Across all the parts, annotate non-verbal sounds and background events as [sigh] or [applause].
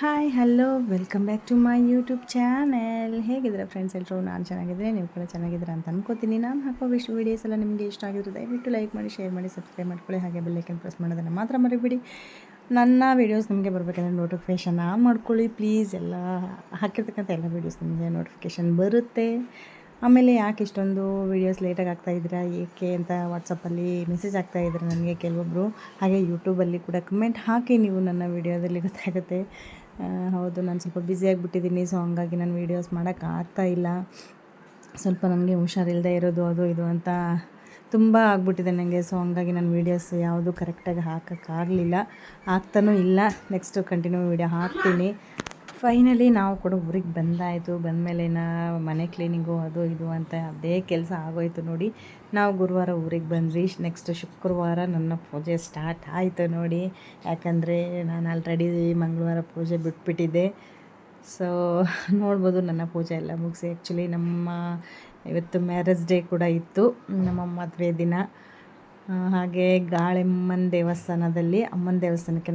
Hi hello welcome back to my YouTube channel ಹೇಗಿದ್ದೀರಾ friends ಎಲ್ಲರೂ ನಾನು ಚೆನ್ನಾಗಿದ್ದರೆ? ನೀವು ಕೂಡ ಚೆನ್ನಾಗಿದ್ದೀರಾ ಅಂತ ಅನ್ಕೋತೀನಿ. ನಾನು ಹಾಕೋ ವಿಶ್ ವೀಡಿಯೋಸ್ ಎಲ್ಲ ನಿಮಗೆ ಇಷ್ಟ ಆಗಿದ್ರೆ ದಯವಿಟ್ಟು ಲೈಕ್ ಮಾಡಿ ಶೇರ್ ಮಾಡಿ ಸಬ್ಸ್ಕ್ರೈಬ್ ಮಾಡ್ಕೊಳ್ಳಿ. ಹಾಗೆ ಬೆಲ್ಲೈಕನ್ ಪ್ರೆಸ್ ಮಾಡೋದನ್ನು ಮಾತ್ರ ಮರಿಬಿಡಿ. ನನ್ನ ವೀಡಿಯೋಸ್ ನಿಮಗೆ ಬರಬೇಕಂದ್ರೆ ನೋಟಿಫಿಕೇಷನ್ ಆನ್ ಮಾಡ್ಕೊಳ್ಳಿ. ಪ್ಲೀಸ್ ಎಲ್ಲ ಹಾಕಿರ್ತಕ್ಕಂಥ ಎಲ್ಲ ವೀಡಿಯೋಸ್ ನಿಮಗೆ ನೋಟಿಫಿಕೇಷನ್ ಬರುತ್ತೆ. ಆಮೇಲೆ ಯಾಕೆ ಇಷ್ಟೊಂದು ವೀಡಿಯೋಸ್ ಲೇಟಾಗಿ ಆಗ್ತಾ ಇದ್ದೀರಾ? ಏಕೆ ಅಂತ ವಾಟ್ಸಪ್ಪಲ್ಲಿ ಮೆಸೇಜ್ ಆಗ್ತಾಯಿದ್ದಾರೆ ನನಗೆ ಕೆಲವೊಬ್ಬರು ಹಾಗೆ ಯೂಟ್ಯೂಬಲ್ಲಿ ಕೂಡ ಕಮೆಂಟ್ ಹಾಕಿ ನೀವು ನನ್ನ ವೀಡಿಯೋದಲ್ಲಿ ಗೊತ್ತಾಗುತ್ತೆ. ಹೌದು, ನಾನು ಸ್ವಲ್ಪ ಬ್ಯುಸಿ ಆಗಿಬಿಟ್ಟಿದ್ದೀನಿ ಸೊ ಹಂಗಾಗಿ ನಾನು ವೀಡಿಯೋಸ್ ಮಾಡೋಕ್ಕೆ ಆಗ್ತಾ ಇಲ್ಲ. ಸ್ವಲ್ಪ ನನಗೆ ಹುಷಾರಿಲ್ಲದೆ ಇರೋದು, ಅದು ಇದು ಅಂತ ತುಂಬ ಆಗ್ಬಿಟ್ಟಿದೆ ನನಗೆ ಸೊ ಹಂಗಾಗಿ ನಾನು ವೀಡಿಯೋಸ್ ಯಾವುದು ಕರೆಕ್ಟಾಗಿ ಹಾಕೋಕ್ಕಾಗಲಿಲ್ಲ ಆಗ್ತಾನೂ ಇಲ್ಲ ನೆಕ್ಸ್ಟು ಕಂಟಿನ್ಯೂ ವೀಡಿಯೋ ಹಾಕ್ತೀನಿ. ಫೈನಲಿ ನಾವು ಕೂಡ ಊರಿಗೆ ಬಂದಾಯಿತು. ನಾ ಮನೆ ಕ್ಲೀನಿಂಗು ಅದು ಇದು ಅಂತ ಅದೇ ಕೆಲಸ ಆಗೋಯ್ತು ನೋಡಿ. ನಾವು ಗುರುವಾರ ಊರಿಗೆ ಬಂದ್ವಿ. ನೆಕ್ಸ್ಟ್ ಶುಕ್ರವಾರ ನನ್ನ ಪೂಜೆ ಸ್ಟಾರ್ಟ್ ಆಯಿತು ನೋಡಿ. ಯಾಕಂದರೆ ನಾನು ಆಲ್ರೆಡಿ ಮಂಗಳವಾರ ಪೂಜೆ ಬಿಟ್ಬಿಟ್ಟಿದ್ದೆ. ಸೊ ನೋಡ್ಬೋದು ನನ್ನ ಪೂಜೆ ಎಲ್ಲ ಮುಗಿಸಿ. ಆ್ಯಕ್ಚುಲಿ ನಮ್ಮ ಇವತ್ತು ಮ್ಯಾರೇಜ್ ಡೇ ಕೂಡ ಇತ್ತು. ನಮ್ಮ ಮದುವೆ ದಿನ. ಹಾಗೆ ಗಾಳಿಮ್ಮನ ದೇವಸ್ಥಾನದಲ್ಲಿ ಅಮ್ಮನ ದೇವಸ್ಥಾನಕ್ಕೆ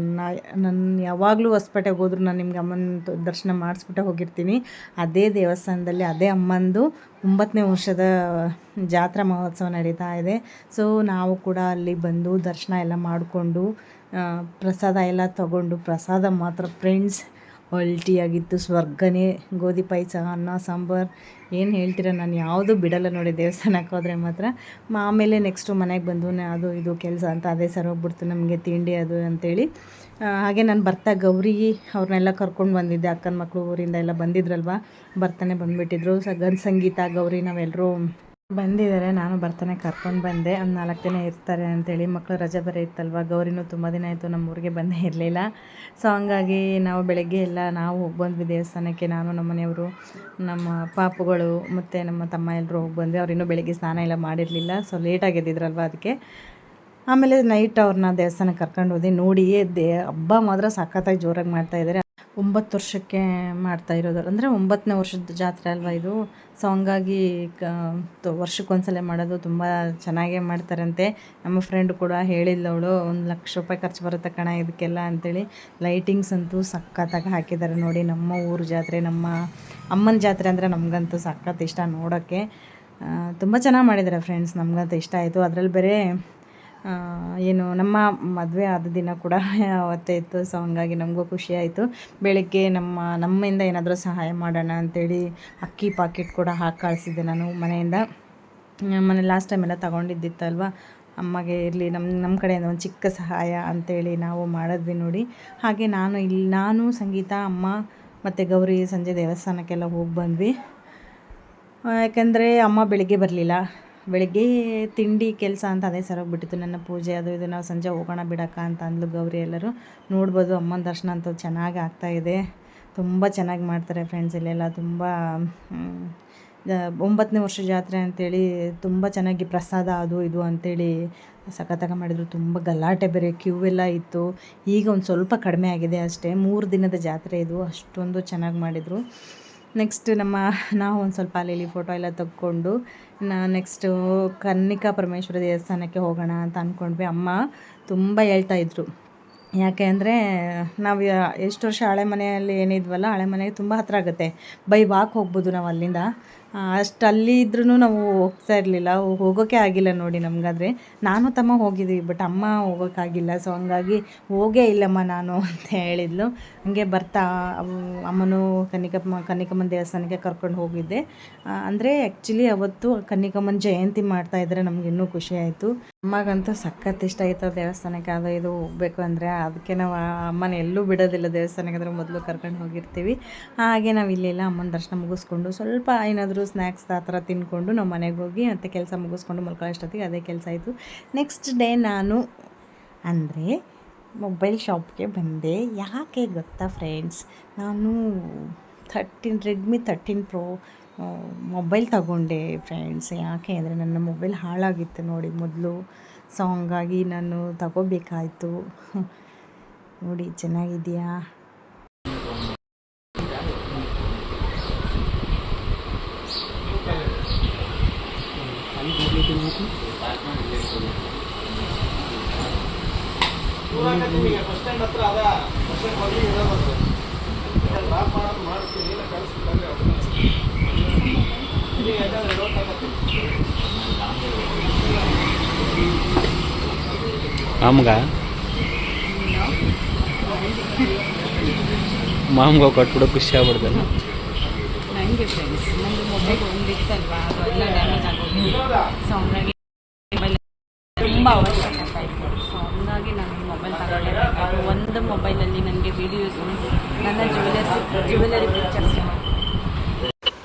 ನಾನು ಯಾವಾಗಲೂ ಹೊಸಪೇಟೆಗೆ ಹೋದ್ರು ನಾನು ನಿಮ್ಗೆ ಅಮ್ಮನ ದರ್ಶನ ಮಾಡಿಸ್ಬಿಟ್ಟೆ ಹೋಗಿರ್ತೀನಿ. ಅದೇ ದೇವಸ್ಥಾನದಲ್ಲಿ ಅದೇ ಅಮ್ಮಂದು ಒಂಬತ್ತನೇ ವರ್ಷದ ಜಾತ್ರಾ ಮಹೋತ್ಸವ ನಡೀತಾ ಇದೆ. ಸೊ ನಾವು ಕೂಡ ಅಲ್ಲಿ ಬಂದು ದರ್ಶನ ಎಲ್ಲ ಮಾಡಿಕೊಂಡು ಪ್ರಸಾದ ಎಲ್ಲ ತಗೊಂಡು, ಪ್ರಸಾದ ಮಾತ್ರ ಫ್ರೆಂಡ್ಸ್ ಅಲ್ಟಿಯಾಗಿತ್ತು ಸ್ವರ್ಗನೇ, ಗೋಧಿ, ಪಾಯಸ, ಅನ್ನ, ಸಾಂಬಾರು. ಏನು ಹೇಳ್ತೀರ ನಾನು ಯಾವುದು ಬಿಡಲ್ಲ ನೋಡಿ ದೇವಸ್ಥಾನಕ್ಕೆ ಹೋದರೆ ಮಾತ್ರ. ಆಮೇಲೆ ನೆಕ್ಸ್ಟು ಮನೆಗೆ ಬಂದು ಅದು ಇದು ಕೆಲಸ ಅಂತ ಅದೇ ಸರ್ ಹೋಗ್ಬಿಡ್ತು, ನಮಗೆ ತಿಂಡಿ ಅದು ಅಂತೇಳಿ. ಹಾಗೆ ನಾನು ಬರ್ತಾ ಗೌರಿ ಅವ್ರನ್ನೆಲ್ಲ ಕರ್ಕೊಂಡು ಬಂದಿದ್ದೆ, ಅಕ್ಕನ ಮಕ್ಕಳು ಊರಿಂದ ಎಲ್ಲ ಬಂದಿದ್ರಲ್ವ, ಬರ್ತಾನೆ ಬಂದುಬಿಟ್ಟಿದ್ರು. ಸ ಸಂಗೀತ ಗೌರಿ ನಾವೆಲ್ಲರೂ ಬಂದಿದ್ದಾರೆ. ನಾನು ಬರ್ತಾನೆ ಕರ್ಕೊಂಡು ಬಂದೆ. ಒಂದು ನಾಲ್ಕು ದಿನ ಇರ್ತಾರೆ ಅಂತೇಳಿ ಮಕ್ಕಳು ರಜೆ ಬೇರೆ ಇತ್ತಲ್ವ? ಗೌರಿನೂ ತುಂಬ ದಿನ ಆಯಿತು ನಮ್ಮ ಊರಿಗೆ ಬಂದೇ ಇರಲಿಲ್ಲ. ಸೊ ಹಂಗಾಗಿ ನಾವು ಬೆಳಗ್ಗೆ ಎಲ್ಲ ನಾವು ಹೋಗಿ ಬಂದ್ವಿ ದೇವಸ್ಥಾನಕ್ಕೆ. ನಾನು, ನಮ್ಮ ಮನೆಯವರು, ನಮ್ಮ ಪಾಪುಗಳು ಮತ್ತು ನಮ್ಮ ತಮ್ಮ ಎಲ್ಲರೂ ಹೋಗಿ ಬಂದೆ ಅವ್ರು ಇನ್ನೂ ಬೆಳಗ್ಗೆ ಸ್ನಾನ ಎಲ್ಲ ಮಾಡಿರಲಿಲ್ಲ. ಸೊ ಲೇಟಾಗಿ ಎದ್ದಿದ್ರಲ್ವ ಅದಕ್ಕೆ. ಆಮೇಲೆ ನೈಟ್ ಅವ್ರನ್ನ ದೇವಸ್ಥಾನಕ್ಕೆ ಕರ್ಕೊಂಡು ಹೋದೆ. ನೋಡಿ ದೇ, ಹಬ್ಬ ಮಾತ್ರ ಸಖತ್ತಾಗಿ ಜೋರಾಗಿ ಮಾಡ್ತಾಯಿದ್ದಾರೆ ಒಂಬತ್ತು ವರ್ಷಕ್ಕೆ ಮಾಡ್ತಾ ಇರೋದು ಅಂದರೆ ಒಂಬತ್ತನೇ ವರ್ಷದ ಜಾತ್ರೆ ಅಲ್ವಾ ಇದು? ಸೊ ಹಂಗಾಗಿ ಕ ವರ್ಷಕ್ಕೊಂದ್ಸಲ ಮಾಡೋದು ತುಂಬ ಚೆನ್ನಾಗೇ ಮಾಡ್ತಾರಂತೆ. ನಮ್ಮ ಫ್ರೆಂಡ್ ಕೂಡ ಅವಳು, ಒಂದು ಲಕ್ಷ ರೂಪಾಯಿ ಖರ್ಚು ಬರುತ್ತೆ ಕಣ ಇದಕ್ಕೆಲ್ಲ ಅಂತೇಳಿ. ಲೈಟಿಂಗ್ಸ್ ಅಂತೂ ಸಖತ್ತಾಗಿ ಹಾಕಿದ್ದಾರೆ ನೋಡಿ ನಮ್ಮ ಊರು ಜಾತ್ರೆ, ನಮ್ಮ ಅಮ್ಮನ ಜಾತ್ರೆ ಅಂದರೆ ನಮಗಂತೂ ಸಖತ್ ಇಷ್ಟ ನೋಡೋಕ್ಕೆ ತುಂಬ ಚೆನ್ನಾಗಿ ಮಾಡಿದ್ದಾರೆ ಫ್ರೆಂಡ್ಸ್ ನಮಗಂತೂ ಇಷ್ಟ ಆಯಿತು. ಅದರಲ್ಲಿ ಬೇರೆ ಏನು, ನಮ್ಮ ಮದುವೆ ಆದ ದಿನ ಕೂಡ ಅವತ್ತೇ ಇತ್ತು ಸೊ ಹಂಗಾಗಿ ನಮಗೂ ಖುಷಿ ಆಯಿತು. ಬೆಳಗ್ಗೆ ನಮ್ಮ, ನಮ್ಮಿಂದ ಏನಾದರೂ ಸಹಾಯ ಮಾಡೋಣ ಅಂತೇಳಿ ಅಕ್ಕಿ ಪಾಕೆಟ್ ಕೂಡ ಹಾಕಿ ಕಳಿಸಿದ್ದೆ ನಾನು ಮನೆಯಿಂದ. ಮನೆ ಲಾಸ್ಟ್ ಟೈಮ್ ಎಲ್ಲ ತಗೊಂಡಿದ್ದಿತ್ತಲ್ವ? ಅಮ್ಮಗೆ ಇರಲಿ ನಮ್ಮ ನಮ್ಮ ಕಡೆಯಿಂದ ಒಂದು ಚಿಕ್ಕ ಸಹಾಯ ಅಂತೇಳಿ ನಾವು ಮಾಡಿದ್ವಿ ನೋಡಿ. ಹಾಗೆ ನಾನು ಇಲ್ಲಿ ನಾನು, ಸಂಗೀತ, ಅಮ್ಮ ಮತ್ತು ಗೌರಿ ಸಂಜೆ ದೇವಸ್ಥಾನಕ್ಕೆಲ್ಲ ಹೋಗಿ ಬಂದ್ವಿ. ಯಾಕೆಂದರೆ ಅಮ್ಮ ಬೆಳಿಗ್ಗೆ ಬರಲಿಲ್ಲ. ಬೆಳಿಗ್ಗೆ ತಿಂಡಿ ಕೆಲಸ ಅಂತ ಅದೇ ಸರೋಗ್ಬಿಟ್ಟಿತ್ತು ನನ್ನ ಪೂಜೆ ಅದು ಇದು. ನಾವು ಸಂಜೆ ಹೋಗೋಣ ಬಿಡಕ್ಕ ಅಂತ ಅಂದ್ಲು ಗೌರಿ ಎಲ್ಲರೂ. ನೋಡ್ಬೋದು ಅಮ್ಮನ ದರ್ಶನ ಅಂತೂ ಚೆನ್ನಾಗಿ ಆಗ್ತಾಯಿದೆ ತುಂಬ ಚೆನ್ನಾಗಿ ಮಾಡ್ತಾರೆ ಫ್ರೆಂಡ್ಸ್ ಇಲ್ಲೆಲ್ಲ. ತುಂಬ ಒಂಬತ್ತನೇ ವರ್ಷ ಜಾತ್ರೆ ಅಂತೇಳಿ ತುಂಬ ಚೆನ್ನಾಗಿ ಪ್ರಸಾದ ಅದು ಇದು ಅಂತೇಳಿ ಸಖತ್ತಾಗಿ ಮಾಡಿದ್ರು. ತುಂಬ ಗಲಾಟೆ ಬೇರೆ ಕ್ಯೂ ಎಲ್ಲ ಇತ್ತು. ಈಗ ಒಂದು ಸ್ವಲ್ಪ ಕಡಿಮೆ ಆಗಿದೆ ಅಷ್ಟೇ. ಮೂರು ದಿನದ ಜಾತ್ರೆ ಇದು. ಅಷ್ಟೊಂದು ಚೆನ್ನಾಗಿ ಮಾಡಿದರು. ನೆಕ್ಸ್ಟ್ ನಮ್ಮ ನಾವು ಒಂದು ಸ್ವಲ್ಪ ಅಲ್ಲಿ ಫೋಟೋ ಎಲ್ಲ ತೆಕ್ಕೊಂಡು ನಾ ನೆಕ್ಸ್ಟು ಕನ್ನಿಕಾ ಪರಮೇಶ್ವರ ದೇವಸ್ಥಾನಕ್ಕೆ ಹೋಗೋಣ ಅಂತ ಅಂದ್ಕೊಂಡ್ವಿ ಅಮ್ಮ ತುಂಬ ಹೇಳ್ತಾ ಇದ್ರು. ಯಾಕೆ ಅಂದರೆ, ನಾವು ಎಷ್ಟು ವರ್ಷ ಹಳೆ ಮನೆಯಲ್ಲಿ ಏನಿದ್ವಲ್ಲ, ಹಳೆ ಮನೆಗೆ ತುಂಬ ಹತ್ತಿರ ಆಗುತ್ತೆ. ಬೈ ವಾಕ್ ಹೋಗ್ಬೋದು ನಾವು ಅಲ್ಲಿಂದ. ಅಷ್ಟು ಅಲ್ಲಿ ಇದ್ರೂ ನಾವು ಹೋಗ್ತಾ ಇರಲಿಲ್ಲ. ಹೋಗೋಕ್ಕೆ ಆಗಿಲ್ಲ ನೋಡಿ ನಮಗಾದ್ರೆ. ನಾನು ತಮ್ಮ ಹೋಗಿದ್ದೀವಿ ಬಟ್ ಅಮ್ಮ ಹೋಗೋಕ್ಕಾಗಿಲ್ಲ ಸೊ ಹಂಗಾಗಿ ಹೋಗೇ ಇಲ್ಲಮ್ಮ ನಾನು [laughs] ಅಂತ ಹೇಳಿದ್ಲು. ಹಂಗೆ ಬರ್ತಾ ಅಮ್ಮನು ಕನ್ನಿಕಮ್ಮ, ಕನ್ನಿಕಮ್ಮನ ದೇವಸ್ಥಾನಕ್ಕೆ ಕರ್ಕೊಂಡು ಹೋಗಿದ್ದೆ. ಅಂದರೆ ಆ್ಯಕ್ಚುಲಿ ಅವತ್ತು ಕನ್ನಿಕಮ್ಮನ ಜಯಂತಿ ಮಾಡ್ತಾ ಇದ್ದರೆ ನಮ್ಗೆ ಇನ್ನೂ ಖುಷಿ ಆಯಿತು. ಅಮ್ಮಗಂತೂ ಸಖತ್ ಇಷ್ಟ ಆಯಿತು ದೇವಸ್ಥಾನಕ್ಕೆ. ಅದು ಇದು ಹೋಗಬೇಕು ಅಂದರೆ ಅದಕ್ಕೆ ನಾವು ಅಮ್ಮನ ಎಲ್ಲೂ ಬಿಡೋದಿಲ್ಲ ದೇವಸ್ಥಾನಕ್ಕೆ ಅಂದರೆ ಮೊದಲು ಕರ್ಕೊಂಡು ಹೋಗಿರ್ತೀವಿ. ಹಾಗೆ ನಾವು ಇಲ್ಲಿಲ್ಲ ಅಮ್ಮನ ದರ್ಶನ ಮುಗಿಸ್ಕೊಂಡು ಸ್ವಲ್ಪ ಏನಾದರೂ ಸ್ನ್ಯಾಕ್ಸ್ ಆ ಥರ ತಿನ್ಕೊಂಡು ನಮ್ಮ ಮನೆಗೆ ಹೋಗಿ ಮತ್ತು ಕೆಲಸ ಮುಗಿಸ್ಕೊಂಡು ಮಲ್ಕೊಳ್ಳೋಷ್ಟೊತ್ತಿಗೆ ಅದೇ ಕೆಲಸ ಆಯಿತು. ನೆಕ್ಸ್ಟ್ ಡೇ ನಾನು ಅಂದರೆ ಮೊಬೈಲ್ ಶಾಪ್ಗೆ ಬಂದೆ. ಯಾಕೆ ಗೊತ್ತಾ ಫ್ರೆಂಡ್ಸ್ ನಾನು thirteen Redmi thirteen pro mobile ತಗೊಂಡೆ ಫ್ರೆಂಡ್ಸ್ ಯಾಕೆ ಅಂದರೆ ನನ್ನ ಮೊಬೈಲ್ ಹಾಳಾಗಿತ್ತು ನೋಡಿ ಮೊದಲು. ಸಾಂಗಾಗಿ ನಾನು ತಗೋಬೇಕಾಯಿತು. [laughs] ನೋಡಿ, ಚೆನ್ನಾಗಿದೆಯಾ? ಮಾಮ್ಗ? ಮಾಮ್ಗ ಕೊಟ್ಬಿಡು ಖುಷಿ ಆಗ್ಬಿಡ್ದಲ್ಲ ಫ್ರೆಂಡ್ಸ್ ಡ್ಯಾಮೇಜ್ ಮೊಬೈಲ್ ತುಂಬ ಅವಶ್ಯಕತೆ ಇತ್ತು ಸೊ ಹಂಗಾಗಿ ನಾನು ಮೊಬೈಲ್ ತಗೊಂಡೆ ಅದು ಒಂದು ಮೊಬೈಲಲ್ಲಿ ನನಗೆ ವೀಡಿಯೋಸ್ ನನ್ನ ಜ್ಯುವೆಲರ್ಸ್ ಜ್ಯುವೆಲರಿ ಪಿಕ್ಚರ್ಸ್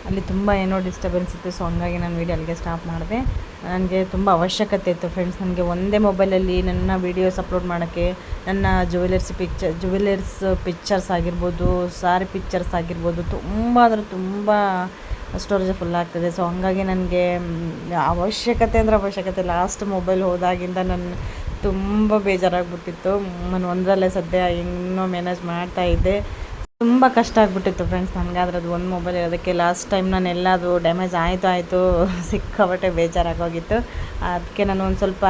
ಅಲ್ಲಿ ಏನೋ ಡಿಸ್ಟರ್ಬೆನ್ಸ್ ಇತ್ತು ಸೊ ಹಂಗಾಗಿ ನಾನು ವೀಡಿಯೋ ಅಲ್ಲಿಗೆ ಸ್ಟಾಪ್ ಮಾಡಿದೆ. ನನಗೆ ತುಂಬ ಅವಶ್ಯಕತೆ ಇತ್ತು ಫ್ರೆಂಡ್ಸ್ ನನಗೆ ಒಂದೇ ಮೊಬೈಲಲ್ಲಿ ನನ್ನ ವೀಡಿಯೋಸ್ ಅಪ್ಲೋಡ್ ಮಾಡೋಕ್ಕೆ, ನನ್ನ ಜುವೆಲರ್ಸ್ ಪಿಕ್ಚರ್ ಜುವೆಲರ್ಸ್ ಪಿಕ್ಚರ್ಸ್ ಆಗಿರ್ಬೋದು ಸಾರಿ ಪಿಕ್ಚರ್ಸ್ ಆಗಿರ್ಬೋದು, ತುಂಬ ಅಂದರೆ ತುಂಬ ಸ್ಟೋರೇಜ್ ಫುಲ್ ಆಗ್ತದೆ. ಸೊ ಹಂಗಾಗಿ ನನಗೆ ಅವಶ್ಯಕತೆ ಅಂದರೆ ಅವಶ್ಯಕತೆ ಲಾಸ್ಟ್ ಮೊಬೈಲ್ ಹೋದಾಗಿಂದ ನನ್ನ ತುಂಬ ಬೇಜಾರಾಗ್ಬಿಟ್ಟಿತ್ತು. ನಾನು ಒಂದರಲ್ಲೇ ಸದ್ಯ ಇನ್ನೂ ಮ್ಯಾನೇಜ್ ಮಾಡ್ತಾ ಇದ್ದೆ. ತುಂಬ ಕಷ್ಟ ಆಗ್ಬಿಟ್ಟಿತ್ತು ಫ್ರೆಂಡ್ಸ್ ನನಗೆ. ಅದು ಒಂದು ಮೊಬೈಲ್ ಇರೋದಕ್ಕೆ ಲಾಸ್ಟ್ [laughs] ಟೈಮ್ ನಾನು ಎಲ್ಲದು ಡ್ಯಾಮೇಜ್ ಆಯಿತು ಆಯಿತು ಸಿಕ್ಕಾಬಟ್ಟೆ ಬೇಜಾರಾಗೋಗಿತ್ತು. ಅದಕ್ಕೆ ನಾನು ಒಂದು ಸ್ವಲ್ಪ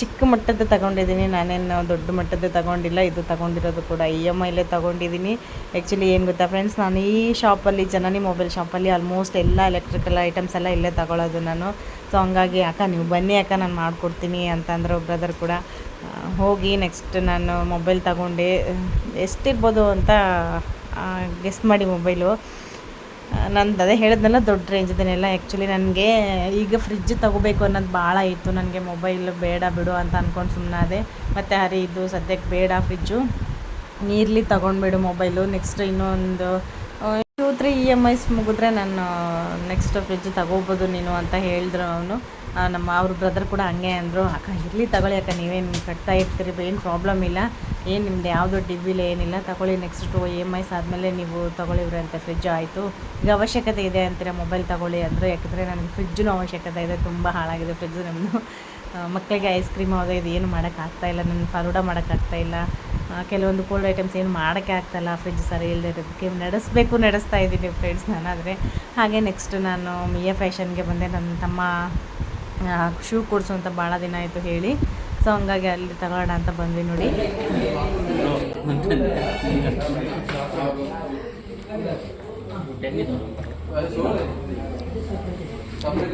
ಚಿಕ್ಕ ಮಟ್ಟದ್ದು ತಗೊಂಡಿದ್ದೀನಿ. ನಾನೇನು ದೊಡ್ಡ ಮಟ್ಟದ್ದು ತಗೊಂಡಿಲ್ಲ, ಇದು ತಗೊಂಡಿರೋದು ಕೂಡ ಇ ಎಂ ಐಲೇ ತಗೊಂಡಿದ್ದೀನಿ. ಆ್ಯಕ್ಚುಲಿ ಏನು ಗೊತ್ತಾ ಫ್ರೆಂಡ್ಸ್ ನಾನು ಈ ಶಾಪಲ್ಲಿ ಜನನಿ ಮೊಬೈಲ್ ಶಾಪಲ್ಲಿ ಆಲ್ಮೋಸ್ಟ್ ಎಲ್ಲ ಎಲೆಕ್ಟ್ರಿಕಲ್ ಐಟಮ್ಸ್ ಎಲ್ಲ ಇಲ್ಲೇ ತಗೊಳ್ಳೋದು ನಾನು. ಸೊ ಹಂಗಾಗಿ, ಅಕ್ಕ, ನೀವು ಬನ್ನಿ ಅಕ್ಕ, ನಾನು ಮಾಡಿಕೊಡ್ತೀನಿ ಅಂತಂದರು ಬ್ರದರ್ ಕೂಡ. ಹೋಗಿ ನೆಕ್ಸ್ಟ್ ನಾನು ಮೊಬೈಲ್ ತಗೊಂಡೆ. ಎಷ್ಟಿರ್ಬೋದು ಅಂತ ಗೆಸ್ ಮಾಡಿ ಮೊಬೈಲು ನಂದು ಅದೇ ಹೇಳಿದ್ನಲ್ಲ, ದೊಡ್ಡ ರೇಂಜ್ದನ್ನೆಲ್ಲ ಆ್ಯಕ್ಚುಲಿ ನನಗೆ ಈಗ ಫ್ರಿಜ್ ತಗೋಬೇಕು ಅನ್ನೋದು ಭಾಳ ಇತ್ತು. ನನಗೆ ಮೊಬೈಲ್ ಬೇಡ ಬಿಡು ಅಂತ ಅಂದ್ಕೊಂಡು ಸುಮ್ಮನಾದೆ ಮತ್ತು ಹರಿ ಇದು ಸದ್ಯಕ್ಕೆ ಬೇಡ ಫ್ರಿಜ್ಜು ನೀರ್ಲಿ ತೊಗೊಂಡ್ಬಿಡು ಮೊಬೈಲು ನೆಕ್ಸ್ಟ್ ಇನ್ನೊಂದು two three E M Is ಮುಗಿದ್ರೆ ನಾನು ನೆಕ್ಸ್ಟ್ ಫ್ರಿಜ್ ತಗೋಬೋದು ನೀನು ಅಂತ ಹೇಳಿದ್ರು ಅವನು. ನಮ್ಮ ಅವ್ರ ಬ್ರದರ್ ಕೂಡ ಹಂಗೆ ಅಂದರು, ಅಕ್ಕ, ಇರಲಿ ತಗೊಳ್ಳಿ ಅಕ್ಕ, ನೀವೇನು ಕಟ್ತಾ ಇರ್ತೀರಿ ಏನು ಪ್ರಾಬ್ಲಮ್ ಇಲ್ಲ. ಏನು ನಿಮ್ದು ಯಾವುದೋ ಡಿವಿಲ್ ಏನಿಲ್ಲ, ತಗೊಳ್ಳಿ next two E M Is ಆದಮೇಲೆ ನೀವು ತಗೊಳ್ಳಿವ್ರಿ ಅಂತ ಫ್ರಿಜ್ ಆಯಿತು. ಈಗ ಅವಶ್ಯಕತೆ ಇದೆ ಅಂತೀರ ಮೊಬೈಲ್ ತಗೊಳ್ಳಿ ಅಂದರು, ಯಾಕಂದರೆ ನನಗೆ ಫ್ರಿಜ್ಜೂ ಅವಶ್ಯಕತೆ ಇದೆ, ತುಂಬ ಹಾಳಾಗಿದೆ ಫ್ರಿಜ್ ನಮ್ಮದು ಮಕ್ಕಳಿಗೆ ಐಸ್ ಕ್ರೀಮ್ ಅವಾಗ ಇದು ಏನು ಮಾಡೋಕ್ಕಾಗ್ತಾಯಿಲ್ಲ ನನ್ನ ಫಲೂಡ ಮಾಡೋಕ್ಕಾಗ್ತಾ ಇಲ್ಲ. ಕೆಲವೊಂದು ಕೋಲ್ಡ್ ಐಟಮ್ಸ್ ಏನು ಮಾಡೋಕ್ಕೆ ಆಗ್ತಾಯಿಲ್ಲ ಫ್ರಿಜ್ ಸರಿ ಇಲ್ಲದೆ ಇರೋದಕ್ಕೆ ನಡೆಸಬೇಕು, ನಡೆಸ್ತಾ ಇದ್ದೀನಿ ಫ್ರೆಂಡ್ಸ್ ನಾನಾದರೆ. ಹಾಗೆ ನೆಕ್ಸ್ಟ್ ನಾನು ಮಿಯಾ ಫ್ಯಾಷನ್ಗೆ ಬಂದೆ ನನ್ನ ತಮ್ಮ ಶೂ ಕೊಡಿಸು ಅಂತ ಭಾಳ ದಿನ ಆಯಿತು ಹೇಳಿ. ಸೊ ಹಂಗಾಗಿ ಅಲ್ಲಿ ತಗೊಳ್ಳೋಣ ಅಂತ ಬಂದ್ವಿ ನೋಡಿ.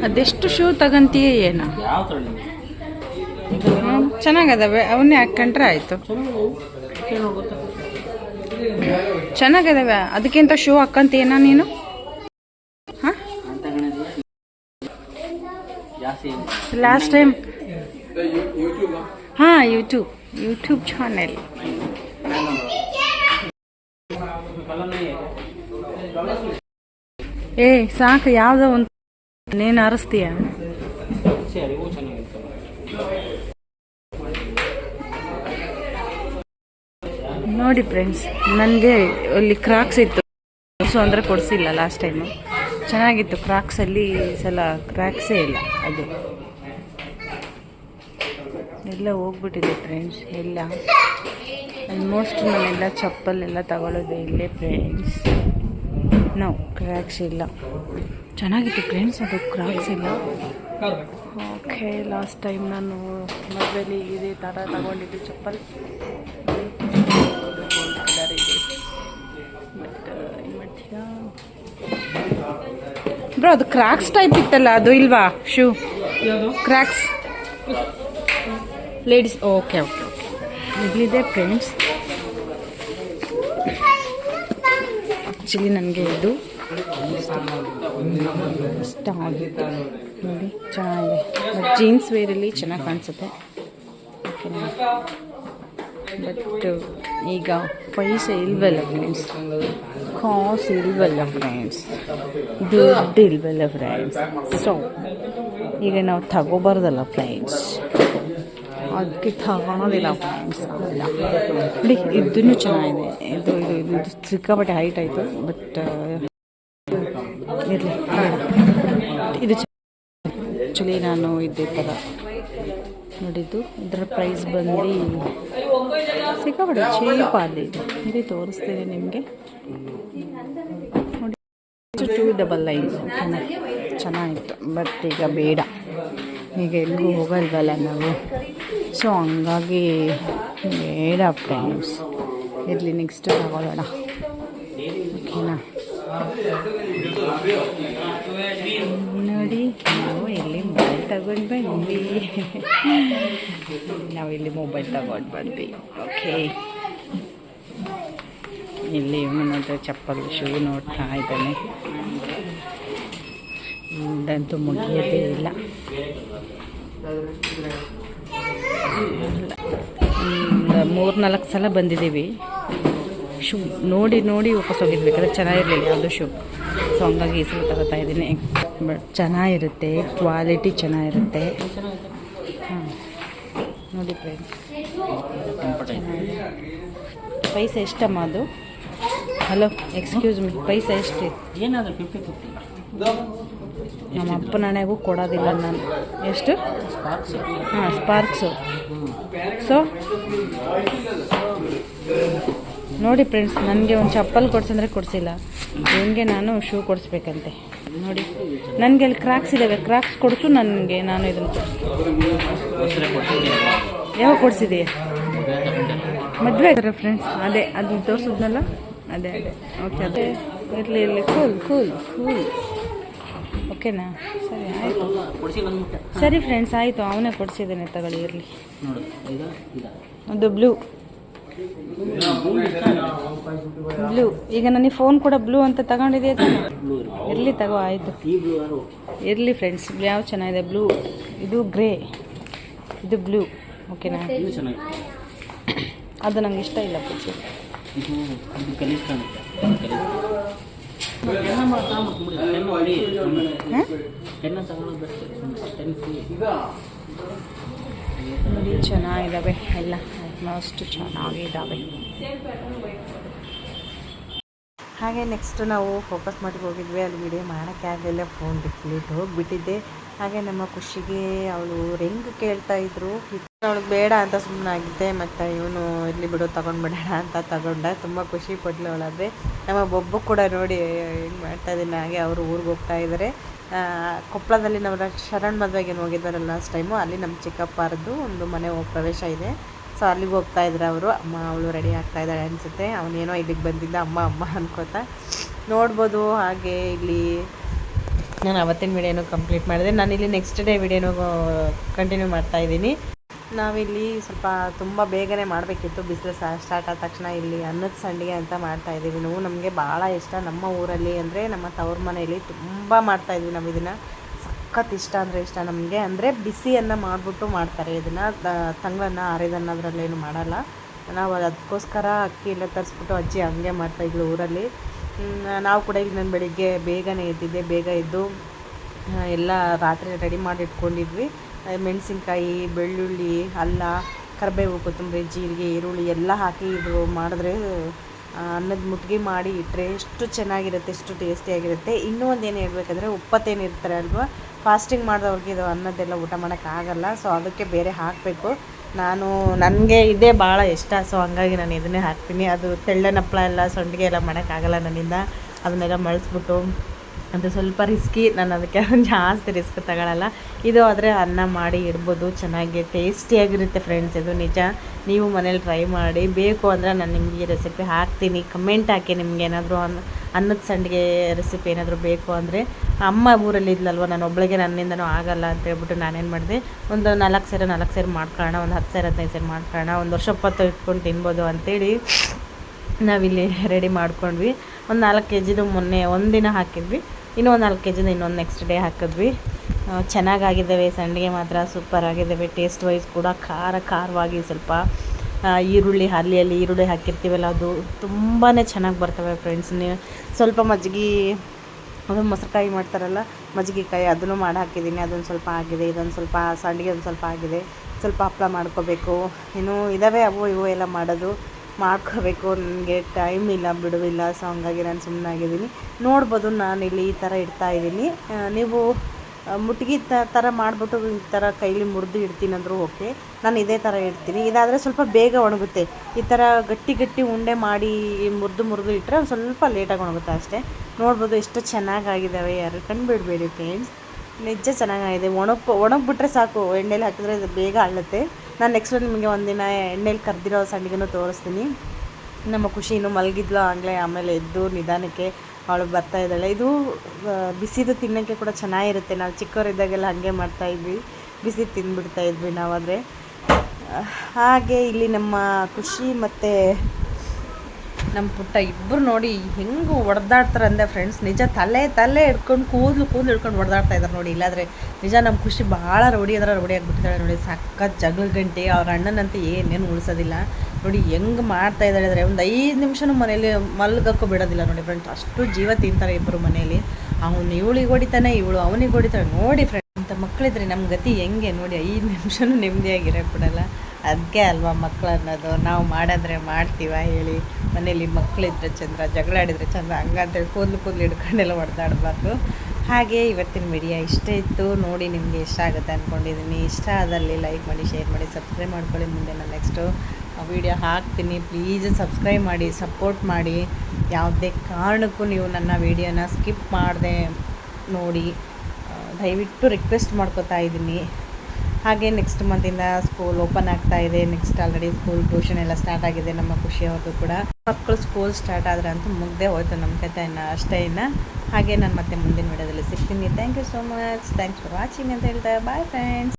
ಅದೆಷ್ಟು ಶೂ ತಗೊಂತೀಯ ಏನು? ಚೆನ್ನಾಗದವೆ, ಅವನ್ನೇ ಹಾಕೊಂಡ್ರೆ ಆಯಿತು. ಚೆನ್ನಾಗದವೆ, ಅದಕ್ಕಿಂತ ಶೂ ಹಾಕಂತೀಯ ನೀನು ಹಾಂ ಅಂತ ಗಣೇಶ ಲಾಸ್ಟ್ ಟೈಮ್ ಹಾಂ ಯೂಟ್ಯೂಬ್ ಯೂಟ್ಯೂಬ್ ಚಾನೆಲ್ ಏ ಸಾಕು ಯಾವುದೋ ಒಂದು ನೀನು ಅರಸ್ತೀಯ? ನೋಡಿ ಫ್ರೆಂಡ್ಸ್ ನನಗೆ ಅಲ್ಲಿ ಕ್ರಾಕ್ಸ್ ಇತ್ತು. ಸೊ ಅಂದರೆ ಕೊಡಿಸಿಲ್ಲ ಲಾಸ್ಟ್ ಟೈಮು ಚೆನ್ನಾಗಿತ್ತು ಕ್ರಾಕ್ಸಲ್ಲಿ ಸಲ ಕ್ರ್ಯಾಕ್ಸೇ ಇಲ್ಲ, ಅದು. ಎಲ್ಲ ಹೋಗ್ಬಿಟ್ಟಿದೆ ಫ್ರೆಂಡ್ಸ್ ಎಲ್ಲ. ಆಲ್ಮೋಸ್ಟ್ ನಾನೆಲ್ಲ ಚಪ್ಪಲೆಲ್ಲ ತಗೊಳ್ಳೋದೆ ಇಲ್ಲೇ ಫ್ರೆಂಡ್ಸ್ ನಾವು ಕ್ರ್ಯಾಕ್ಸ್ ಇಲ್ಲ. ಚೆನ್ನಾಗಿತ್ತು ಫ್ರೆಂಡ್ಸ್ ಅದು ಕ್ರಾಕ್ಸ್ ಇಲ್ಲ ಓಕೆ ಲಾಸ್ಟ್ ಟೈಮ್ ನಾನು ಮದುವೆಲಿ ಇದೇ ಥರ ತಗೊಂಡಿದ್ದು ಚಪ್ಪಲ್ ಕಲರ್ ಇದೆ ಬಟ್ ಈ ಮಧ್ಯ ಬ್ರೋ ಅದು ಕ್ರಾಕ್ಸ್ ಟೈಪ್ ಇತ್ತಲ್ಲ ಅದು ಇಲ್ವಾ? Shoe. Crocs. Ladies okay okay okay. ಇಲ್ಲಿದೆ ಫ್ರೆಂಡ್ಸ್. ಆ್ಯಕ್ಚುಲಿ ನನಗೆ ಇದು ಇಷ್ಟ ಆಗಿತ್ತು ನೋಡಿ ಚೆನ್ನಾಗಿದೆ. ಬಟ್ ಜೀನ್ಸ್ ವೇರಲ್ಲಿ ಚೆನ್ನಾಗಿ ಕಾಣಿಸುತ್ತೆ. ಓಕೆನಾ ಬಟ್ ಈಗ ಪೈಸೆ ಇಲ್ವಲ್ಲ ಫ್ರೆಂಡ್ಸ್ ಕಾಸು ಇಲ್ವಲ್ಲ ಫ್ರೆಂಡ್ಸ್ ದುಡ್ಡು ಇಲ್ವಲ್ಲ ಫ್ರೆಂಡ್ಸ್ ಸೊ ಈಗ ನಾವು ತಗೋಬಾರ್ದಲ್ಲ ಫ್ರೆಂಡ್ಸ್ ಅದಕ್ಕೆ ತಗೊಳೋದಿಲ್ಲ ಫ್ರೆಂಡ್ಸ್ ನೋಡಿ ಇದನ್ನು ಚೆನ್ನಾಗಿದೆ. ಇದು ಇದು ಇದು ಸಿಕ್ಕಾಪಟ್ಟೆ ಹೈಟ್ ಆಯಿತು ಬಟ್ ಇರಲಿ ಇದು ಆ್ಯಕ್ಚುಲಿ ನಾನು ಇದೇ ಥರ ನೋಡಿದ್ದು. ಇದರ ಪ್ರೈಸ್ ಬಂದು ಸಿಕ್ಕಾಪಟ್ಟೆ ಚೀಪ್ ಅಲ್ಲಿ ಇದು. ತೋರಿಸ್ತೀನಿ ನಿಮಗೆ. ನೋಡಿ ಟೂ ಡಬಲ್ ಲೈನ್ ಚೆನ್ನಾಗಿತ್ತು. ಬಟ್ ಈಗ ಬೇಡ. ಈಗ ಎಲ್ಲಿಗೂ ಹೋಗಲ್ವಲ್ಲ ನಾವು? ಸೊ ಹಂಗಾಗಿ ಬೇಡ ಫ್ರೆಂಡ್ಸ್ ಇರಲಿ ನೆಕ್ಸ್ಟ್ ತಗೊಳ್ಳೋಣ. ಓಕೆನಾ ನೋಡಿ ನಾವು ಎಲ್ಲಿ ಮೊಬೈಲ್ ತಗೋ ತಗೊಂಡು ಬಂದ್ವಿ ನಾವಿಲ್ಲಿ ಮೊಬೈಲ್ ತಗೊಂಡು ಬಂದ್ವಿ. ಓಕೆ ಇಲ್ಲಿ ಇವನತ್ರ ಚಪ್ಪಲ್ ಶೂ ನೋಡ್ತಾ ಇದ್ದಾನೆ. ಇದಂತೂ ಮುಗಿಯೋದೇ ಇಲ್ಲ. ಮೂರು ನಾಲ್ಕು ಸಲ ಬಂದಿದ್ದೀವಿ. ಶೂ ನೋಡಿ ನೋಡಿ ವಾಪಸ್ ಹೋಗಿದ್ವಿ ಬೇಕಾದ್ರೆ ಚೆನ್ನಾಗಿರಲಿಲ್ಲ ಯಾವುದು ಶೂ. ಸೊ ಹಂಗಾಗಿ ಈ ಸಲ ತಗೋತಾ ಇದ್ದೀನಿ. ಬಟ್ ಚೆನ್ನಾಗಿರುತ್ತೆ ಕ್ವಾಲಿಟಿ ಚೆನ್ನಾಗಿರುತ್ತೆ. ಹಾಂ ನೋಡಿ ಪೈಸೆ ಎಷ್ಟಮ್ಮ ಅದು? ಹಲೋ ಎಕ್ಸ್ಕ್ಯೂಸ್ ಮಿ ಪೈಸೆ ಎಷ್ಟು ಏನಾದರೂ ಫಿಫ್ಟಿ ಫಿಫ್ಟಿ ನಮ್ಮ ಅಪ್ಪನ ಹಣೆಗೂ ಕೊಡೋದಿಲ್ಲ ನಾನು. ಎಷ್ಟು? ಹಾಂ ಸ್ಪಾರ್ಕ್ಸು ಸೊ ನೋಡಿ ಫ್ರೆಂಡ್ಸ್ ನನಗೆ ಒಂದು ಚಪ್ಪಲ್ ಕೊಡ್ಸಂದ್ರೆ ಕೊಡಿಸಿಲ್ಲ. ಇವನಿಗೆ ನಾನು ಶೂ ಕೊಡಿಸ್ಬೇಕಂತೆ. ನೋಡಿ ನನಗೆ ಅಲ್ಲಿ ಕ್ರಾಕ್ಸ್ ಇದ್ದಾವೆ ಕ್ರಾಕ್ಸ್ ಕೊಡಿಸು ನನಗೆ ನಾನು ಇದನ್ನು ಯಾವಾಗ ಕೊಡಿಸಿದೆಯಾ ಮದುವೆ ಇದ್ದಾರೆ ಫ್ರೆಂಡ್ಸ್ ಅದೇ ಅದು ತೋರಿಸಿದ್ನಲ್ಲ? ಅದೇ ಅದೇ. ಓಕೆ ಅದೇ. ಇರಲಿ ಇರಲಿ. ಕೂಲ್ ಕೂಲ್ ಕೂಲ್ ಓಕೆನಾ ಸರಿ ಆಯಿತು. ಸರಿ ಫ್ರೆಂಡ್ಸ್ ಆಯಿತು. ಅವನೇ ಕೊಡಿಸಿದ್ದೇನೆ ತಗೊಳ್ಳಿ ಇರಲಿ. ಒಂದು ಅದು ಬ್ಲೂ ಬ್ಲೂ ಈಗ ನನಗೆ ಫೋನ್ ಕೂಡ ಬ್ಲೂ ಅಂತ ತಗೊಂಡಿದೆಯಾ ಇರಲಿ ತಗೋ ಆಯಿತು. ಇರಲಿ ಫ್ರೆಂಡ್ಸ್ ಯಾವ ಚೆನ್ನಾಗಿದೆ? ಬ್ಲೂ ಇದು ಗ್ರೇ ಇದು ಬ್ಲೂ ಓಕೆನಾ ಅದು ನಂಗೆ ಇಷ್ಟ ಇಲ್ಲ ಪೂಜೆ ಚೆನ್ನಾಗಿದ್ದಾವೆ ಎಲ್ಲ. ಆಲ್ಮೋಸ್ಟ್ ಚೆನ್ನಾಗಿದ್ದಾವೆ ಹಾಗೆ ನೆಕ್ಸ್ಟ್ ನಾವು ಫೋಕಸ್ ಮಾಡಿ ಹೋಗಿದ್ವಿ, ಅಲ್ಲಿ ವಿಡಿಯೋ ಮಾಡೋಕ್ಕೆ ಆಗಲಿಲ್ಲ ಫೋನ್ ಡಿಪ್ಲೀಟ್ ಹೋಗಿಬಿಟ್ಟಿದ್ದೆ. ಹಾಗೆ ನಮ್ಮ ಖುಷಿಗೆ ಅವಳು ರಿಂಗ್ ಕೇಳ್ತಾ ಇದ್ರು. ಅವಳಿಗೆ ಬೇಡ ಅಂತ ಸುಮ್ಮನಾಗಿದ್ದೆ ಮತ್ತು ಇವನು ಇಲ್ಲಿ ಬಿಡೋ, ತೊಗೊಂಡ್ಬಿಡೋಣ ಅಂತ ತಗೊಂಡ. ತುಂಬ ಖುಷಿ ಪಟ್ಲು ಅವಳಾದರೆ. ನಮ್ಮ ಬೊಬ್ಬು ಕೂಡ ನೋಡಿ ಹೆಂಗೆ ಮಾಡ್ತಾ ಇದ್ದೀನಿ, ಹಾಗೆ ಅವರು ಊರಿಗೆ ಹೋಗ್ತಾ ಇದ್ದಾರೆ ಕೊಪ್ಪಳದಲ್ಲಿ ನಮ್ಮ ಶರಣ್ ಮದುವೆಗೆ ಹೋಗಿದ್ದಾರೆ ಲಾಸ್ಟ್ ಟೈಮು ಅಲ್ಲಿ ನಮ್ಮ ಚಿಕ್ಕಪ್ಪರದ್ದು ಒಂದು ಮನೆ ಪ್ರವೇಶ ಇದೆ. ಸೊ ಅಲ್ಲಿಗೆ ಹೋಗ್ತಾ ಇದ್ರೆ ಅವರು, ಅಮ್ಮ, ಅವಳು ರೆಡಿ ಆಗ್ತಾ ಇದ್ದಾಳೆ ಅನಿಸುತ್ತೆ. ಅವನೇನೋ ಇಲ್ಲಿಗೆ ಬಂದಿದ್ದ ಅಮ್ಮ ಅಮ್ಮ ಅನ್ಕೋತಾ. ನೋಡ್ಬೋದು ಹಾಗೆ ಇಲ್ಲಿ ನಾನು ಅವತ್ತಿನ ವಿಡಿಯೋನು ಕಂಪ್ಲೀಟ್ ಮಾಡಿದೆ. ನಾನು ಇಲ್ಲಿ ನೆಕ್ಸ್ಟ್ ಡೇ ವಿಡಿಯೋನು ಕಂಟಿನ್ಯೂ ಮಾಡ್ತಾ ಇದ್ದೀನಿ. ನಾವಿಲ್ಲಿ ಸ್ವಲ್ಪ ತುಂಬ ಬೇಗನೆ ಮಾಡಬೇಕಿತ್ತು. ಬಿಸಿಲು ಸ್ಟಾರ್ಟ್ ಆದ ತಕ್ಷಣ ಇಲ್ಲಿ ಅನ್ನದ ಸಂಡಿಗೆ ಅಂತ ಮಾಡ್ತಾ ಇದ್ದೀವಿ. ನಾವು ನಮಗೆ ಭಾಳ ಇಷ್ಟ. ನಮ್ಮ ಊರಲ್ಲಿ ಅಂದರೆ ನಮ್ಮ ತವ್ರ ಮನೆಯಲ್ಲಿ ತುಂಬ ಮಾಡ್ತಾ ಇದ್ವಿ ನಾವು ಇದನ್ನು ಸಖತ್ ಇಷ್ಟ ಅಂದರೆ ಇಷ್ಟ ನಮಗೆ. ಅಂದರೆ ಬಿಸಿಯನ್ನು ಮಾಡಿಬಿಟ್ಟು ಮಾಡ್ತಾರೆ. ಇದನ್ನು ತಂಗ್ಳನ್ನು ಆರಿದನ್ನ ಅದರಲ್ಲೇನು ಮಾಡಲ್ಲ. ನಾವು ಅದಕ್ಕೋಸ್ಕರ ಅಕ್ಕಿ ಎಲ್ಲ ತರಿಸ್ಬಿಟ್ಟು ಅಜ್ಜಿ ಹಂಗೆ ಮಾಡ್ತಾಯಿದ್ಳು ಊರಲ್ಲಿ. ನಾವು ಕೂಡ ಈಗ ನಾನು ಬೆಳಿಗ್ಗೆ ಬೇಗನೆ ಎದ್ದಿದ್ದೆ. ಬೇಗ ಎದ್ದು ಎಲ್ಲ ರಾತ್ರಿ ರೆಡಿ ಮಾಡಿ ಇಟ್ಕೊಂಡಿದ್ವಿ. ಮೆಣಸಿನ್ಕಾಯಿ, ಬೆಳ್ಳುಳ್ಳಿ, ಅಲ್ಲ, ಕರಿಬೇವು, ಕೊತ್ತಂಬರಿ, ಜೀರಿಗೆ, ಈರುಳ್ಳಿ ಎಲ್ಲ ಹಾಕಿ ಇದು ಮಾಡಿದ್ರೆ ಅನ್ನದ ಮುಟ್ಗಿ ಮಾಡಿ ಇಟ್ಟರೆ ಎಷ್ಟು ಚೆನ್ನಾಗಿರುತ್ತೆ, ಎಷ್ಟು ಟೇಸ್ಟಿಯಾಗಿರುತ್ತೆ. ಇನ್ನೂ ಒಂದು ಏನು ಹೇಳ್ಬೇಕಂದ್ರೆ ಉಪ್ಪತ್ತೇನು ಇರ್ತಾರೆ ಅಲ್ವಾ? ಫಾಸ್ಟಿಂಗ್ ಮಾಡಿದವ್ರಿಗೆ ಇದು ಅನ್ನದ್ದೆಲ್ಲ ಊಟ ಮಾಡೋಕ್ಕಾಗಲ್ಲ ಸೊ ಅದಕ್ಕೆ ಬೇರೆ ಹಾಕಬೇಕು. ನಾನು, ನನಗೆ ಇದೇ ಭಾಳ ಇಷ್ಟ. ಸೊ ಹಂಗಾಗಿ ನಾನು ಇದನ್ನೇ ಹಾಕ್ತೀನಿ. ಅದು ತೆಳ್ಳನ ಹಪ್ಪಳ ಎಲ್ಲ ಸಂಡಿಗೆ ಎಲ್ಲ ಮಾಡೋಕ್ಕಾಗಲ್ಲ ನನ್ನಿಂದ. ಅದನ್ನೆಲ್ಲ ಮಳಿಸ್ಬಿಟ್ಟು ಅದು ಸ್ವಲ್ಪ ರಿಸ್ಕಿ ನಾನು ಅದಕ್ಕೆ ಜಾಸ್ತಿ ರಿಸ್ಕ್ ತಗೊಳ್ಳಲ್ಲ ಇದು ಆದರೆ ಅನ್ನ ಮಾಡಿ ಇಡ್ಬೋದು. ಚೆನ್ನಾಗಿ ಟೇಸ್ಟಿಯಾಗಿರುತ್ತೆ ಫ್ರೆಂಡ್ಸ್ ಇದು. ನಿಜ. ನೀವು ಮನೇಲಿ ಟ್ರೈ ಮಾಡಿ. ಬೇಕು ಅಂದರೆ ನಾನು ನಿಮಗೆ ರೆಸಿಪಿ ಹಾಕ್ತೀನಿ. ಕಮೆಂಟ್ ಹಾಕಿ ನಿಮ್ಗೆ ಏನಾದರೂ ಅನ್ನ ಅನ್ನದ ಸಂಡಿಗೆ ರೆಸಿಪಿ ಏನಾದರೂ ಬೇಕು ಅಂದರೆ. ಅಮ್ಮ ಊರಲ್ಲಿ ಇದ್ಲಲ್ವ? ನಾನು ಒಬ್ಬಳಿಗೆ ನನ್ನಿಂದನೂ ಆಗಲ್ಲ ಅಂತ ಹೇಳ್ಬಿಟ್ಟು ನಾನೇನು ಮಾಡಿದೆ? ಒಂದು ನಾಲ್ಕು ಸೇರು ನಾಲ್ಕು ಸೇರು ಮಾಡ್ಕೊಳ್ಳೋಣ. ಒಂದು ಹತ್ತು ಸೇರು ಹದಿನೈದು ಸೇರು ಮಾಡ್ಕೊಳ್ಳೋಣ. ಒಂದು ವರ್ಷ ಪತ್ತು ಇಟ್ಕೊಂಡು ತಿನ್ಬೋದು ಅಂತೇಳಿ ನಾವಿಲ್ಲಿ ರೆಡಿ ಮಾಡ್ಕೊಂಡ್ವಿ. ಒಂದು ನಾಲ್ಕು ಕೆ ಜಿದು ಮೊನ್ನೆ ಒಂದಿನ ಹಾಕಿದ್ವಿ. ಇನ್ನೂ ಒಂದು ನಾಲ್ಕು ಕೆ ಜಿದು ಇನ್ನೊಂದು ನೆಕ್ಸ್ಟ್ ಡೇ ಹಾಕಿದ್ವಿ. ಚೆನ್ನಾಗಾಗಿದ್ದಾವೆ, ಸಂಡಿಗೆ ಮಾತ್ರ ಸೂಪರ್ ಆಗಿದ್ದಾವೆ ಟೇಸ್ಟ್ ವೈಸ್ ಕೂಡ ಖಾರ ಖಾರವಾಗಿ ಸ್ವಲ್ಪ ಈರುಳ್ಳಿ ಹಾಲಿಯಲ್ಲಿ ಈರುಳ್ಳಿ ಹಾಕಿರ್ತೀವಲ್ಲ, ಅದು ತುಂಬಾ ಚೆನ್ನಾಗಿ ಬರ್ತವೆ ಫ್ರೆಂಡ್ಸ್ ನೀವು ಸ್ವಲ್ಪ ಮಜ್ಜಿಗೆ, ಅದು ಮೊಸರುಕಾಯಿ ಮಾಡ್ತಾರಲ್ಲ, ಮಜ್ಜಿಗೆಕಾಯಿ ಅದನ್ನು ಮಾಡಿ ಹಾಕಿದ್ದೀನಿ. ಅದೊಂದು ಸ್ವಲ್ಪ ಆಗಿದೆ, ಇದೊಂದು ಸ್ವಲ್ಪ ಸಂಡಿಗೆ ಒಂದು ಸ್ವಲ್ಪ ಆಗಿದೆ. ಸ್ವಲ್ಪ ಹಪ್ಪಳ ಮಾಡ್ಕೋಬೇಕು. ಇನ್ನೂ ಇದ್ದಾವೆ ಅವು ಇವು ಎಲ್ಲ ಮಾಡೋದು. ಮಾಡ್ಕೋಬೇಕು, ನನಗೆ ಟೈಮ್ ಇಲ್ಲ, ಬಿಡುವಿಲ್ಲ ಸೊ ಹಂಗಾಗಿ ನಾನು ಸುಮ್ಮನಾಗಿದ್ದೀನಿ ನೋಡ್ಬೋದು ನಾನು ಇಲ್ಲಿ ಈ ಥರ ಇಡ್ತಾ ಇದ್ದೀನಿ. ನೀವು ಮುಟ್ಗಿ ಥರ ಮಾಡಿಬಿಟ್ಟು ಈ ಥರ ಕೈಲಿ ಮುರಿದು ಇಡ್ತೀನಿ ಅಂದರೂ ಓಕೆ ನಾನು ಇದೇ ಥರ ಇಡ್ತೀನಿ. ಇದಾದರೆ ಸ್ವಲ್ಪ ಬೇಗ ಒಣಗುತ್ತೆ. ಈ ಥರ ಗಟ್ಟಿ ಗಟ್ಟಿ ಉಂಡೆ ಮಾಡಿ ಮುರಿದು ಮುರಿದು ಇಟ್ಟರೆ ಒಂದು ಸ್ವಲ್ಪ ಲೇಟಾಗಿ ಒಣಗುತ್ತೆ ಅಷ್ಟೇ. ನೋಡ್ಬೋದು ಎಷ್ಟು ಚೆನ್ನಾಗಾಗಿದ್ದಾವೆ ಯಾರು ಕಂಡುಬಿಡ್ಬೇಡಿ ಫ್ರೆಂಡ್ಸ್ ನಿಜ ಚೆನ್ನಾಗಿದೆ ಒಣಗಿ ಒಣಗಿಬಿಟ್ರೆ ಸಾಕು. ಎಣ್ಣೆಲಿ ಹಾಕಿದ್ರೆ ಬೇಗ ಅಳ್ಳುತ್ತೆ. ನಾನು ನೆಕ್ಸ್ಟ್ ನಿಮಗೆ ಒಂದಿನ ಎಣ್ಣೆಲಿ ಕರೆದಿರೋ ಸಂಡಿಗೆನೂ ತೋರಿಸ್ತೀನಿ. ನಮ್ಮ ಖುಷಿ ಇನ್ನೂ ಮಲಗಿದ್ಲು, ಆಗಲೇ ಆಮೇಲೆ ಎದ್ದು ನಿಧಾನಕ್ಕೆ ಅವಳು ಬರ್ತಾ ಇದ್ದಾಳೆ. ಇದು ಬಿಸಿದು ತಿನ್ನೋಕ್ಕೆ ಕೂಡ ಚೆನ್ನಾಗಿರುತ್ತೆ. ನಾವು ಚಿಕ್ಕವರಿದ್ದಾಗೆಲ್ಲ ಹಾಗೆ ಮಾಡ್ತಾ ಇದ್ವಿ. ಬಿಸಿ ತಿಂದ್ಬಿಡ್ತಾ ಇದ್ವಿ ನಾವಾದರೆ. ಹಾಗೆ ಇಲ್ಲಿ ನಮ್ಮ ಖುಷಿ ಮತ್ತು ನಮ್ಮ ಪುಟ್ಟ ಇಬ್ಬರು ನೋಡಿ ಹೆಂಗೆ ಹೊಡೆದಾಡ್ತಾರೆ ಅಂದೆ ಫ್ರೆಂಡ್ಸ್ ನಿಜ ತಲೆ ತಲೆ ಹಿಡ್ಕೊಂಡು ಕೂದಲು ಕೂದಲು ಹಿಡ್ಕೊಂಡು ಹೊಡೆದಾಡ್ತಾ ಇದ್ದಾರೆ ನೋಡಿ. ಇಲ್ಲಾಂದರೆ ನಿಜ ನಮ್ಮ ಖುಷಿ ಭಾಳ ರೌಡಿ ಅಂದ್ರೆ ರೌಡಿ ಆಗಿಬಿಟ್ಟಿದ್ದಾಳೆ ನೋಡಿ. ಸಖತ್ ಜಗಳ ಗಂಟೆ, ಅವ್ರ ಅಣ್ಣನಂತೆ ಏನೇನು ಉಳಿಸೋದಿಲ್ಲ. ನೋಡಿ ಹೆಂಗೆ ಮಾಡ್ತಾ ಇದ್ದಾಳೆ ಅಂದರೆ ಒಂದು ಐದು ನಿಮಿಷನೂ ಮನೇಲಿ ಮಲ್ಗಕ್ಕೂ ಬಿಡೋದಿಲ್ಲ ನೋಡಿ ಫ್ರೆಂಡ್ಸ್ ಅಷ್ಟು ಜೀವ ತಿಂತಾರೆ ಇಬ್ಬರು ಮನೆಯಲ್ಲಿ. ಅವನು ಇವಳಿಗೆ ಹೊಡಿತಾನೆ, ಇವಳು ಅವನಿಗೆ ಹೊಡಿತಾಳೆ. ನೋಡಿ ಫ್ರೆಂಡ್ ಅಂತ ಮಕ್ಕಳಿದ್ರೆ ನಮ್ಮ ಗತಿ ಹೆಂಗೆ? ನೋಡಿ ಐದು ನಿಮಿಷನೂ ನೆಮ್ಮದಿಯಾಗಿರೋಕ್ಕೆ ಬಿಡಲ್ಲ. ಅದಕ್ಕೆ ಅಲ್ವಾ ಮಕ್ಕಳು ಅನ್ನೋದು? ನಾವು ಮಾಡಿದ್ರೆ ಮಾಡ್ತೀವ ಹೇಳಿ. ಮನೇಲಿ ಮಕ್ಕಳಿದ್ರೆ ಚಂದ್ರ, ಜಗಳ ಆಡಿದ್ರೆ ಚಂದ್ರ ಹಂಗಂತೇಳಿ ಕೂದಲು ಕೂದಲು ಹಿಡ್ಕೊಂಡೆಲ್ಲ ಹೊಡೆದಾಡಬಾರ್ದು. ಹಾಗೆ ಇವತ್ತಿನ ವಿಡಿಯೋ ಇಷ್ಟ ಇತ್ತು. ನೋಡಿ ನಿಮಗೆ ಇಷ್ಟ ಆಗುತ್ತೆ ಅಂದ್ಕೊಂಡಿದ್ದೀನಿ ಇಷ್ಟ ಆದಲ್ಲಿ ಲೈಕ್ ಮಾಡಿ, ಶೇರ್ ಮಾಡಿ, ಸಬ್ಸ್ಕ್ರೈಬ್ ಮಾಡ್ಕೊಳ್ಳಿ. ಮುಂದೆ ನಾನು ನೆಕ್ಸ್ಟು ವಿಡಿಯೋ ಹಾಕ್ತೀನಿ. ಪ್ಲೀಸ್ ಸಬ್ಸ್ಕ್ರೈಬ್ ಮಾಡಿ, ಸಪೋರ್ಟ್ ಮಾಡಿ. ಯಾವುದೇ ಕಾರಣಕ್ಕೂ ನೀವು ನನ್ನ ವಿಡಿಯೋನ ಸ್ಕಿಪ್ ಮಾಡದೆ ನೋಡಿ. ದಯವಿಟ್ಟು ರಿಕ್ವೆಸ್ಟ್ ಮಾಡ್ಕೋತಾ ಇದ್ದೀನಿ. ಹಾಗೆ ನೆಕ್ಸ್ಟ್ ಮಂತಿಂದ ಸ್ಕೂಲ್ ಓಪನ್ ಆಗ್ತಾ ಇದೆ. ನೆಕ್ಸ್ಟ್ ಆಲ್ರೆಡಿ ಸ್ಕೂಲ್ ಟ್ಯೂಷನ್ ಎಲ್ಲ ಸ್ಟಾರ್ಟ್ ಆಗಿದೆ. ನಮ್ಮ ಖುಷಿ ಅವ್ರದ್ದು ಕೂಡ. ಮಕ್ಕಳು ಸ್ಕೂಲ್ ಸ್ಟಾರ್ಟ್ ಆದ್ರೆ ಅಂತೂ ಮುಗ್ದೇ ಹೋಯ್ತು ನಮ್ಮ ಕತೆ ಇನ್ನು, ಅಷ್ಟೇ ಇನ್ನು. ಹಾಗೆ ನಾನು ಮತ್ತೆ ಮುಂದಿನ ವಿಡಿಯೋದಲ್ಲಿ ಸಿಗ್ತೀನಿ. Thank you so much thanks for watching ಅಂತ ಹೇಳ್ತಾ ಬಾಯ್ ಫ್ರೆಂಡ್ಸ್